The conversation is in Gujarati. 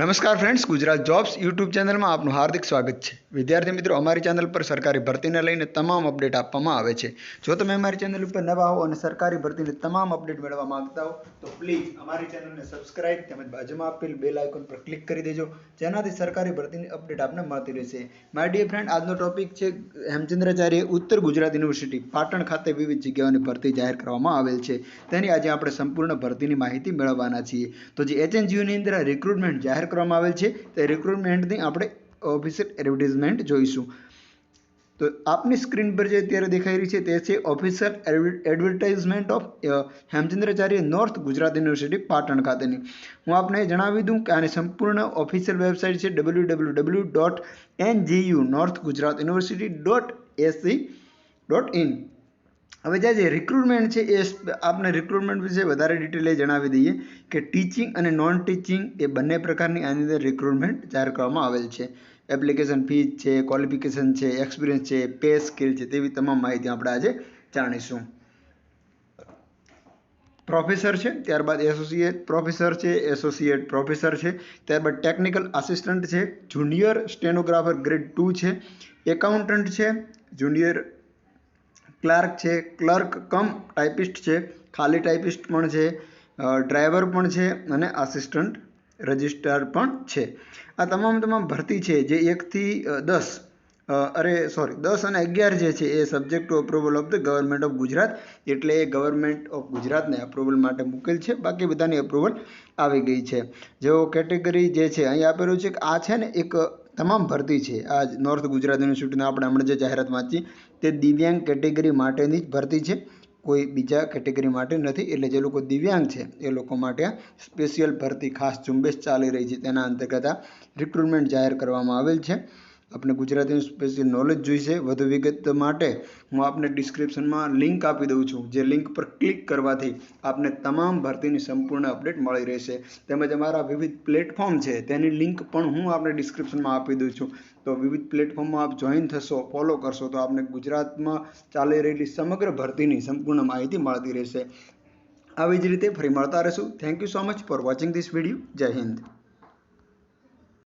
નમસ્કાર ફ્રેન્ડ્સ ગુજરાત જોબ્સ યુટ્યુબ ચેનલમાં આપનું હાર્દિક સ્વાગત છે. વિદ્યાર્થી મિત્રો, અમારી ચેનલ પર સરકારી ભરતીને લઈને તમામ અપડેટ આપવામાં આવે છે. જો તમે અમારી ચેનલ ઉપર નવા હો અને સરકારી ભરતીની તમામ અપડેટ મેળવવા માંગતા હો, તો પ્લીઝ અમારી ચેનલને સબસ્ક્રાઇબ તેમજ બાજુમાં આપેલ બેલ આઇકોન પર ક્લિક કરી દેજો, જેનાથી સરકારી ભરતીની અપડેટ આપને મળતી રહેશે. માય ડિયર ફ્રેન્ડ આજનો ટોપિક છે હેમચંદ્રાચાર્ય ઉત્તર ગુજરાત યુનિવર્સિટી, પાટણ ખાતે વિવિધ જગ્યાઓની ભરતી જાહેર કરવામાં આવેલ છે. તેની આજે આપણે સંપૂર્ણ ભરતીની માહિતી મેળવવાના છીએ. તો જે એચએનજીયુની અંદર રિક્રુટમેન્ટ જાહેર કરવામાં આવેલ છે. તે રિક્રુટમેન્ટની આપણે ઓફિસિયલ એડવર્ટિઝમેન્ટ જોઈશું. તો આપની સ્ક્રીન પર જે અત્યારે દેખાઈ રહી છે તે છે officer advertisement of Hemchandracharya north Gujarat university Patan ખાતેની. હું આપને જણાવી દઉં કે આની સંપૂર્ણ ઓફિશિયલ વેબસાઇટ છે W W W dot NGU north Gujarat university dot AC dot in હવે જે જે રિક્રુટમેન્ટ છે એ આપને રિક્રુટમેન્ટ વિશે વધારે ડિટેલે જણાવી દઈએ કે ટીચિંગ અને નોન ટીચિંગ એ બંને પ્રકારની આની અંદર રિક્રુટમેન્ટ જાહેર કરવામાં આવેલ છે. એપ્લિકેશન ફીસ છે ક્વોલિફિકેશન છે એક્સપિરિયન્સ છે પે સ્કિલ છે તેવી તમામ માહિતી આપણે આજે જાણીશું. પ્રોફેસર છે, ત્યારબાદ એસોસિએટ પ્રોફેસર છે એસોસિએટ પ્રોફેસર છે, ત્યારબાદ ટેકનિકલ આસિસ્ટન્ટ છે જુનિયર સ્ટેનોગ્રાફર ગ્રેડ ટુ છે એકાઉન્ટન્ટ છે જુનિયર ક્લાર્ક છે, ક્લર્ક કમ ટાઈપિસ્ટ છે, ખાલી ટાઈપિસ્ટ પણ છે ડ્રાઈવર પણ છે અને આસિસ્ટન્ટ રજિસ્ટ્રાર પણ છે. આ તમામ તમામ ભરતી છે જે એકથી દસ અરે, સોરી, દસ અને અગિયાર જે છે એ subject to approval of the government of Gujarat એટલે એ ગવર્મેન્ટ ઓફ ગુજરાતને અપ્રુવલ માટે મૂકેલ છે. બાકી બધાની અપ્રુવલ આવી ગઈ છે. જેઓ કેટેગરી જે છે અહીં આપેલું છે કે આ છે ને એક તમામ ભરતી છે. આ નોર્થ ગુજરાત યુનિવર્સિટીના આપણે હમણાં જે જાહેરાત વાંચી તે દિવ્યાંગ કેટેગરી માટેની જ ભરતી છે. કોઈ બીજા કેટેગરી માટે નથી. એટલે જે લોકો દિવ્યાંગ છે, એ લોકો માટે સ્પેશિયલ ભરતી ખાસ ઝુંબેશ ચાલી રહી છે. તેના અંતર્ગત આ રિક્રુટમેન્ટ જાહેર કરવામાં આવેલ છે. આપણે ગુજરાતીનું સ્પેશિયલ નોલેજ જોઈશે, વધુ વિગત માટે હું આપને ડિસ્ક્રિપ્શનમાં લિંક આપી દઉં છું, જે લિંક પર ક્લિક કરવાથી આપને તમામ ભરતીની સંપૂર્ણ અપડેટ મળી રહેશે. તેમજ અમારા વિવિધ પ્લેટફોર્મ છે, તેની લિંક પણ હું આપને ડિસ્ક્રિપ્શનમાં આપી દઉં છું. તો વિવિધ પ્લેટફોર્મમાં આપ જોઈન થશો ફોલો કરશો, તો આપને ગુજરાતમાં ચાલી રહેલી સમગ્ર ભરતીની સંપૂર્ણ માહિતી મળતી રહેશે. આવી જ રીતે ફરી મળતા રહેશું. Thank you so much for watching this video Jai Hind.